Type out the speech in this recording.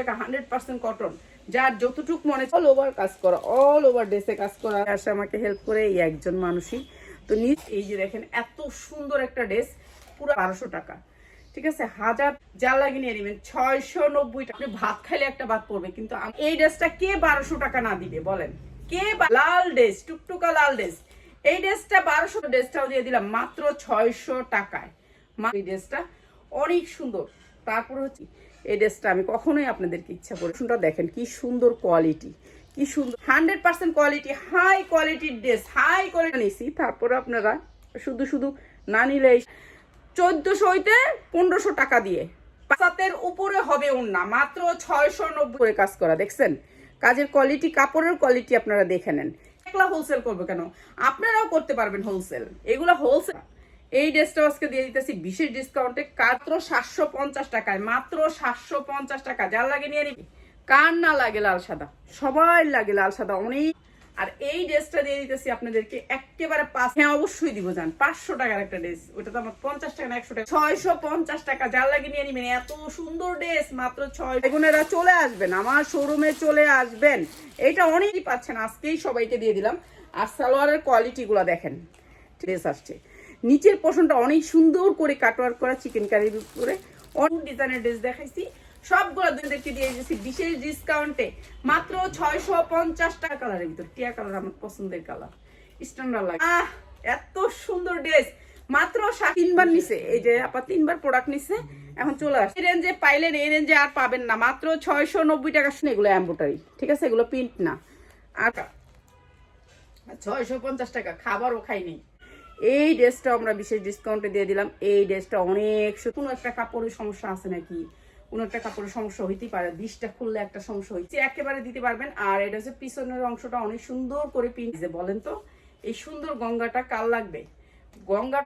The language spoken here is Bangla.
টাকা হান্ড্রেড পার্সেন্ট কটন যার যতটুক মনে অল ওভার কাজ করা অল ওভার ড্রেসে কাজ করা। আসে আমাকে হেল্প করে এই একজন মানুষই। তো নিজ এই যে দেখেন, এত সুন্দর একটা ড্রেস পুরো বারোশো টাকা। ঠিক আছে? হাজার যা লাগে নিয়ে নেবেন ছয়শো ভাত খাইলে একটা ভাত পড়বে, কিন্তু এই ড্রেসটা কে বারোশো টাকা না দিবে, বলেন? কে লাল ড্রেস টুকটুকা লাল ড্রেস এই ড্রেসটা বারোশো ড্রেসটাও দিয়ে দিলাম মাত্র ছয়শো টাকায়। এই ড্রেসটা অনেক সুন্দর। তারপর হচ্ছে এই ড্রেসটা আমি কখনোই আপনাদেরকে ইচ্ছা করি শুনটা দেখেন কি সুন্দর কোয়ালিটি কি সুন্দর। হান্ড্রেড পার্সেন্ট কোয়ালিটি হাই কোয়ালিটির ড্রেস হাই কোয়ালিটি নিছি। তারপরে আপনারা শুধু শুধু না নিলে চোদ্দশো হইতে পনেরোশো টাকা দিয়ে। পাঁচাতের উপরে হবে ওন্না মাত্র ছয়শো নব্বই কাজ করা, দেখছেন? কাজের কোয়ালিটি কাপড়ের কোয়ালিটি আপনারা দেখে নেন। একলা হোলসেল করব কেন? আপনারাও করতে পারবেন হোলসেল এগুলো হোলসেল এই ড্রেসটা আজকে দিয়ে দিতেছি বিশেষ ডিসকাউন্টে মাত্র সাতশো পঞ্চাশ টাকায়, মাত্র সাতশো পঞ্চাশ টাকা। যার লাগে নিয়ে নিবি। কার না লাগে লাল সাদা? সবাই লাগে লাল সাদা অনেক। আর এই ড্রেসটা দিয়ে দিতেছি আপনাদেরকে একেবারে পাঁচ হ্যাঁ অবশ্যই দিব যান পাঁচশো টাকার একটা ড্রেস। ওটা তো আমার পঞ্চাশ টাকা না একশো টাকা। ছয়শো পঞ্চাশ টাকা, যার লাগে নিয়ে নিবেন। এত সুন্দর ড্রেস, মাত্র ছয় এগুনেরা চলে আসবেন, আমার শোরুমে চলে আসবেন। এটা অনেকই পাচ্ছেন, আজকেই সবাইকে দিয়ে দিলাম। আর সালোয়ারের কোয়ালিটি গুলা দেখেন। ড্রেস আসছে। নিচের পোষণটা অনেক সুন্দর করে কাটওয়ার্ক করা চিকেন কারির উপরে। অনেক ডিজাইনের ড্রেস দেখাইছি। সবগুলো দুজনদেরকে দিয়ে দিয়েছি। বিশেষ ডিসকাউন্টে মাত্র ছয়শো পঞ্চাশ টাকা কালারের ভিতর। টিয়া কালার আমার পছন্দের কালার স্ট্যান্ডার্ড লাগে। আহ, এত সুন্দর ড্রেস মাত্র তিনবার নিছে। এই যে আপা তিনবার প্রোডাক্ট নিছে। এখন চলে আসে এই রেঞ্জে পাইলেন, এই রেঞ্জে আর পাবেন না। মাত্র ছয়শো নব্বই টাকা। শুনে এগুলো এম্বোটারি ঠিক আছে? এগুলো প্রিন্ট না। আর ছয়শো পঞ্চাশ টাকা। খাবারও খাইনি। এই ড্রেসটা আমরা বিশেষ ডিসকাউন্টে দিয়ে দিলাম। এই ড্রেসটা অনেক কোনো একটা কাপড়ের সমস্যা আছে নাকি? কোনো একটা কাপড়ের সমস্যা হইতেই পারে। বিশটা খুললে একটা সমস্যা হইছে। একেবারে দিতে পারবেন। আর এটা হচ্ছে পিছনের অংশটা অনেক সুন্দর করে পিন বলেন তো, এই সুন্দর গঙ্গাটা কাল লাগবে? গঙ্গা